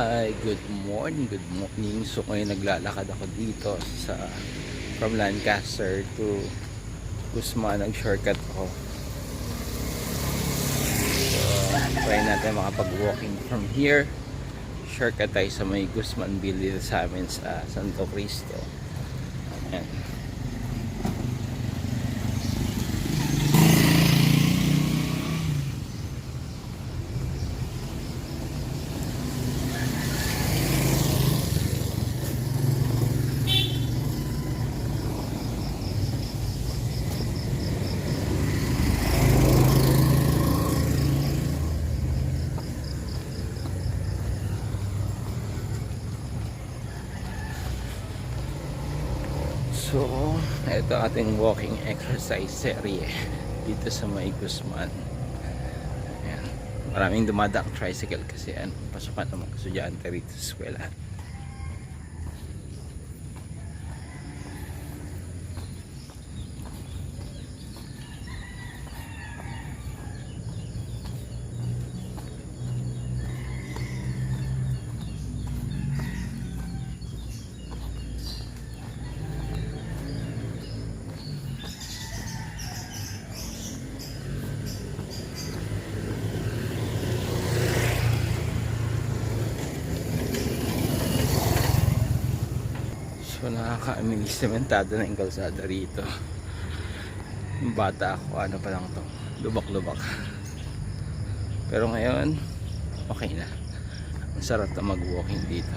Hi, good morning, good morning. So ngayon naglalakad ako dito sa from Lancaster to Guzman. Nag-shortcut ako. So, try natin makapag-walking from here. Shortcut tayo sa may Guzman dito sa amin sa Santo Cristo. Ayan. So, ito ating walking exercise serie dito sa may Guzman. Ayan. Maraming dumadang tricycle kasi ano, pasukan ng mga estudyante rito sa eskwela. Nakaka-amaze sementado na yung kalsada rito. Bata ako, ano pa lang to, lubak-lubak. Pero ngayon, okay na. Ang sarap na mag-walking dito.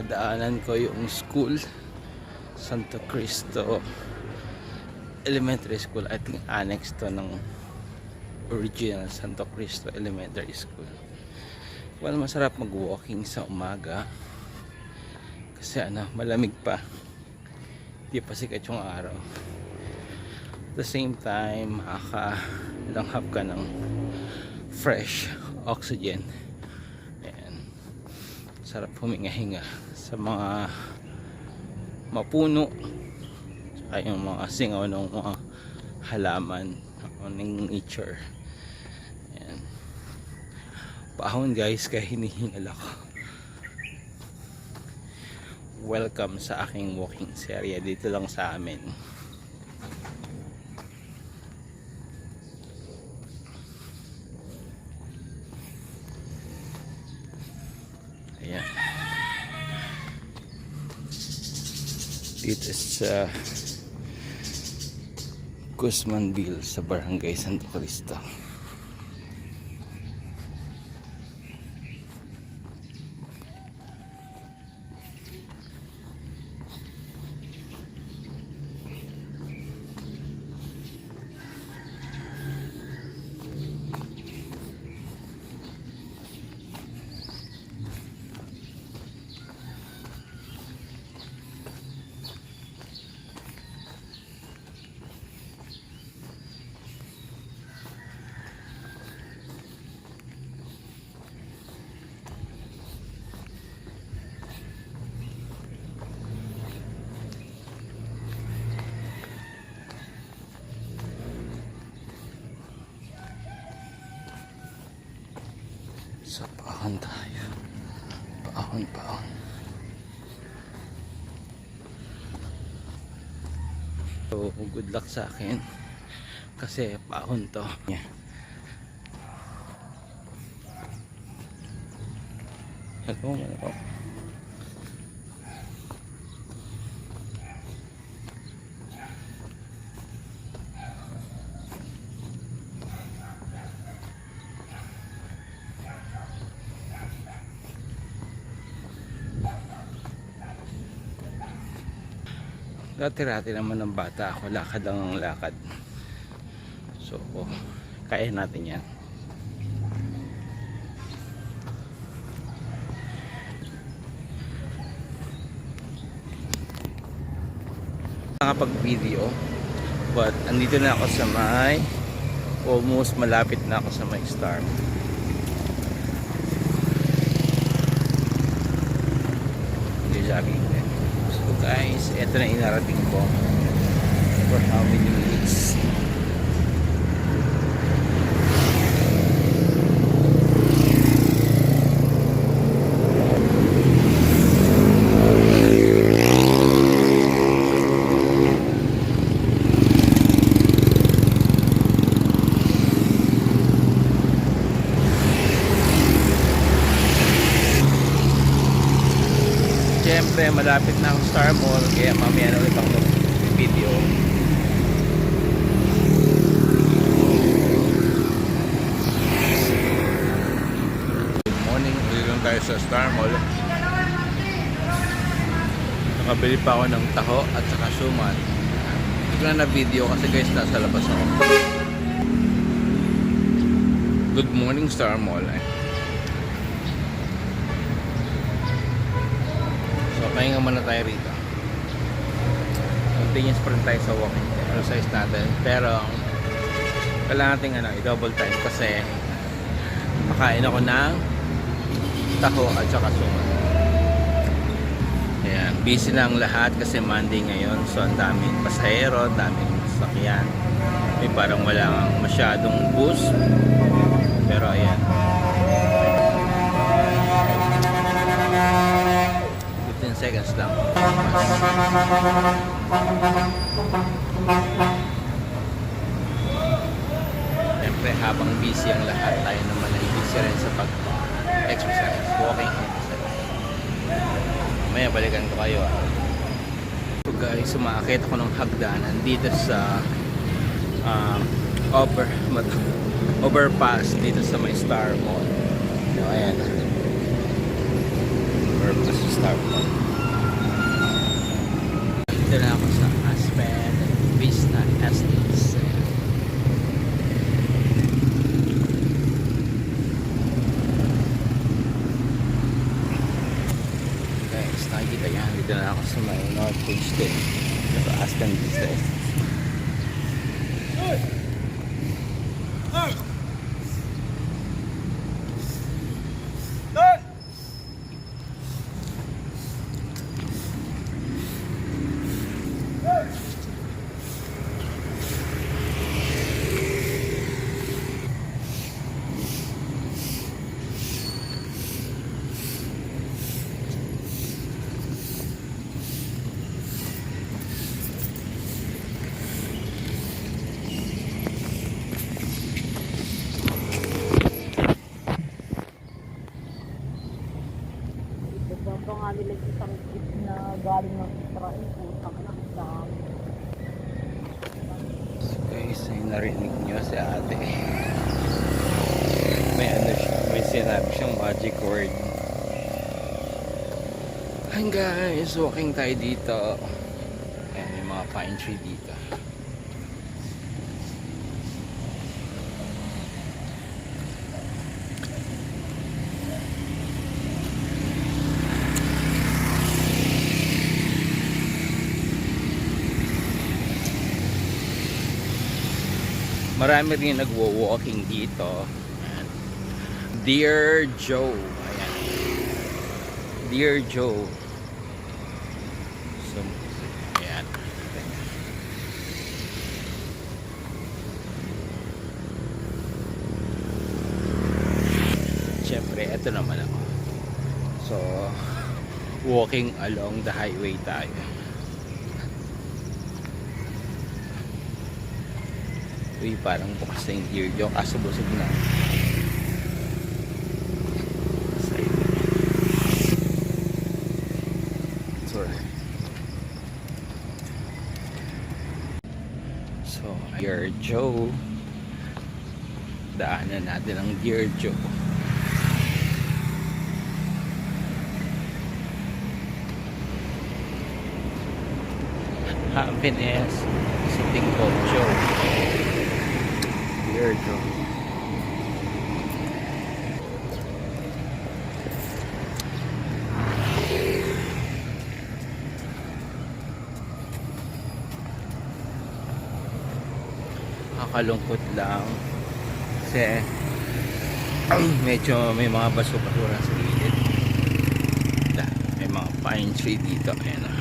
Nadaanan ko yung school Santo Cristo Elementary School. I think annex to ng original Santo Cristo Elementary School. Well masarap mag walking sa umaga. Kasi ano malamig pa. Di pa sikat yung araw. At the same time makakalanghap ka ng fresh oxygen. Ayan. sarap huminga-hinga sa mga mapuno. Saka yung mga singaw ng mga halaman ng nature. Ayan. paahon guys kaya hinihingal ako. Welcome sa aking walking serya dito lang sa amin. Ayan dito sa Guzmanville sa Barangay Santo Cristo. So, paahon tayo. Paahon, paahon. So, good luck sa akin. Kasi paahon to. Yeah. Hello, hello. Dati-rati naman ng bata ako, lakad lang ang lakad. So, kaya natin yan. Nakapag-video, but andito na ako sa may almost malapit na ako sa may star. jogging din. Guys, eto na inarating ko. For how many minutes? Siyempre, malapit na ang Star Mall, kaya mamaya na ulit ako video. Good morning, ulit lang tayo sa Star Mall. Nakabili pa ako ng taho at saka suman. Hindi na video kasi guys, nasa labas ako. Good morning Star Mall. Eh. Pahinga muna tayo rito. Continuous pa rin tayo sa walking exercise natin. Pero, kailangan natin ano, i-double time kasi makain ako ng taho at saka suman. Ayan, busy na ang lahat kasi Monday ngayon. So, ang daming pasahero, daming sakyan. May parang walang masyadong bus. Pero, ayan. Seconds lang. Siyempre, habang busy ang lahat, tayo naman ay busy rin sa pag-exercise, walking exercise. Mamaya balikan ko kayo. ah. So guys, sumakit ako ng hagdanan dito sa ah, over, overpass dito sa may Star Mall. So, ayan. Overpass Star Mall. Dito na ako sa Aspen Vista Estates. Guys, nakikita yan. Dito na ako sa may North Beach din. Aspen Vista Estates. Baba nga nila sa isang jeep na galing ng Israel. Putang na, dami. Guys, ay narinig nyo si ate. May ano siya, may sinabi siyang magic word. Hi guys, walking tayo dito. Ayan, may mga pine tree dito. Marami rin nagwo-walking dito. Ayan. Dear Joe. Ayan. Dear Joe. So, ayan. Siyempre, eto naman ako. So, walking along the highway tayo. Uy, parang bukas na yung gear joke. Kaso busog na. Sorry. So, Gear Joe. Daanan natin ang Gear Joe. Happiness. Something called Joe. Gear Joe. Nakakalungkot lang kasi medyo may mga baso-basura sa gilid. May mga pine tree dito. Ayan o.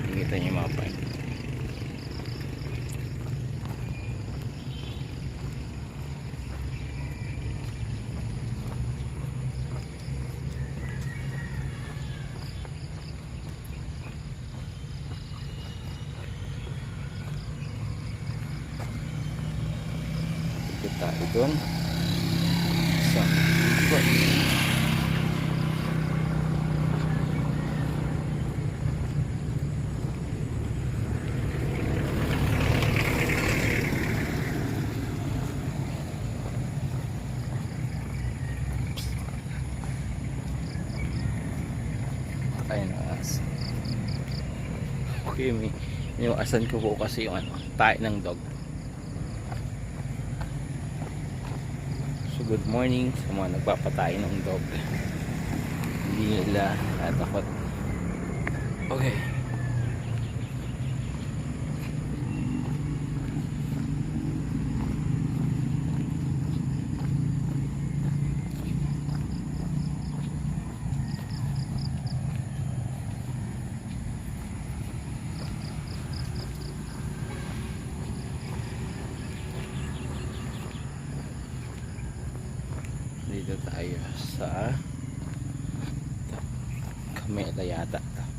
Nakikita niyo mga pine. Ikot tayo doon. Sa ikot. Ayun aso. Okay, may yung asan ko po kasi yung ano, tayo ng dog. Good morning sa mga nagpapatay ng dog. Hindi nila natakot. Okay. Dito tayo sa Kamela yata. to.